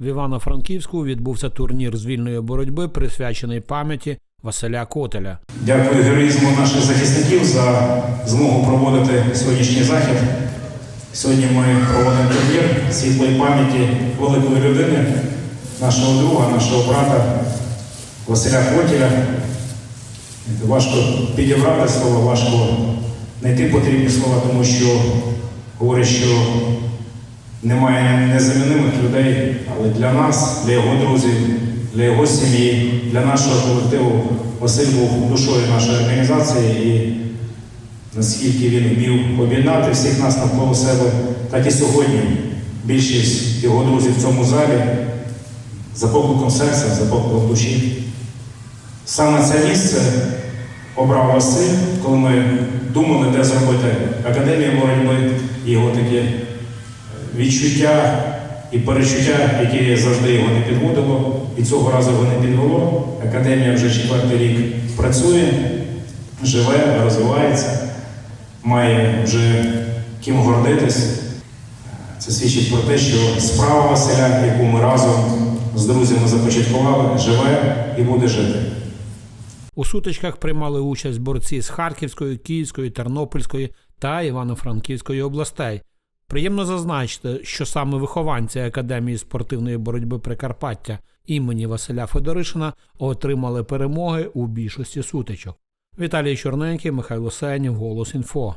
В Івано-Франківську відбувся турнір з вільної боротьби, присвячений пам'яті Василя Котеля. Дякую героїзму наших захисників за змогу проводити сьогоднішній захід. Сьогодні ми проводимо турнір світлої пам'яті великої людини, нашого друга, нашого брата Василя Котіля. Важко підібрати слова, важко знайти потрібні слова, тому що говорять, що немає незамінимих людей, але для нас, для його друзів, для його сім'ї, для нашого колективу Василь був душою нашої організації і наскільки він вмів об'єднати всіх нас навколо себе, так і сьогодні більшість його друзів в цьому залі за покликом серця, за покликом душі. Саме це місце обрав Василь, коли ми думали, де зробити академію боротьби, і його такі відчуття і перечуття, які завжди його не підводило, і цього разу його не підвело. Академія вже четвертий рік працює, живе, розвивається, має вже ким гордитись. Це свідчить про те, що справа Василя, яку ми разом з друзями започаткували, живе і буде жити. У сутичках приймали участь борці з Харківської, Київської, Тернопільської та Івано-Франківської областей. Приємно зазначити, що саме вихованці Академії спортивної боротьби Прикарпаття імені Василя Федоришина отримали перемоги у більшості сутичок. Віталій Чорненький, Михайло Сенів, Голос Інфо.